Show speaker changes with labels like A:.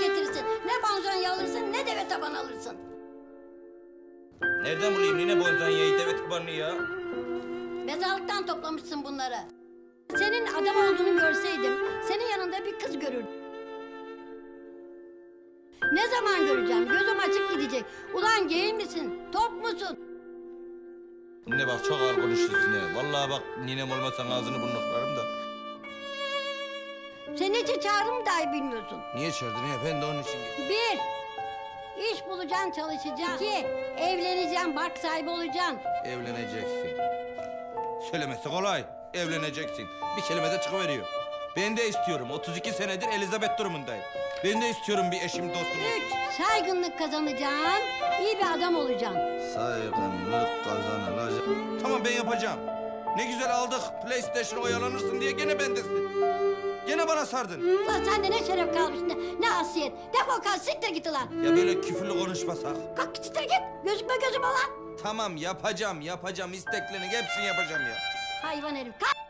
A: getirirsin. Ne panzanya alırsın ne deve taban alırsın.
B: Nereden bulayım nine bonzanyayı deve tabanını ya?
A: Mezarlıktan toplamışsın bunları. Senin adam olduğunu görseydim senin yanında bir kız görürdüm. Ne zaman göreceğim? Gözüm açık gidecek. Ulan gay misin? Top musun?
B: Nine bak çok ağır konuşuyorsun he. Vallahi bak ninem olmasan ağzını burnunu kırarım da.
A: Sen hiç çağrımı dahi bilmiyorsun.
B: Niye çağırdın ya? Ben de onun için geldim.
A: Bir, iş bulacaksın, çalışacaksın. İki, evleneceksin, bark sahibi olacaksın.
B: Evleneceksin. Söylemesi kolay. Evleneceksin. Bir kelime de çıkıveriyor. Ben de istiyorum. 32 senedir Elizabeth durumundayım. Ben de istiyorum bir eşim dostum.
A: Üç, saygınlık kazanacaksın, iyi bir adam olacaksın.
B: Saygınlık kazanılacak. Tamam ben yapacağım. Ne güzel aldık PlayStation oyalanırsın diye gene bendesin. Gene bana sardın.
A: Ulan sende ne şeref kalmış, ne, ne asiyet. Defol kalk, siktir git ulan.
B: Ya böyle küfürlü konuşmasak.
A: Kalk siktir git, gözükme gözüme ulan.
B: Tamam yapacağım yapacağım isteklerini hepsini yapacağım ya.
A: Hayvan herif, kalk.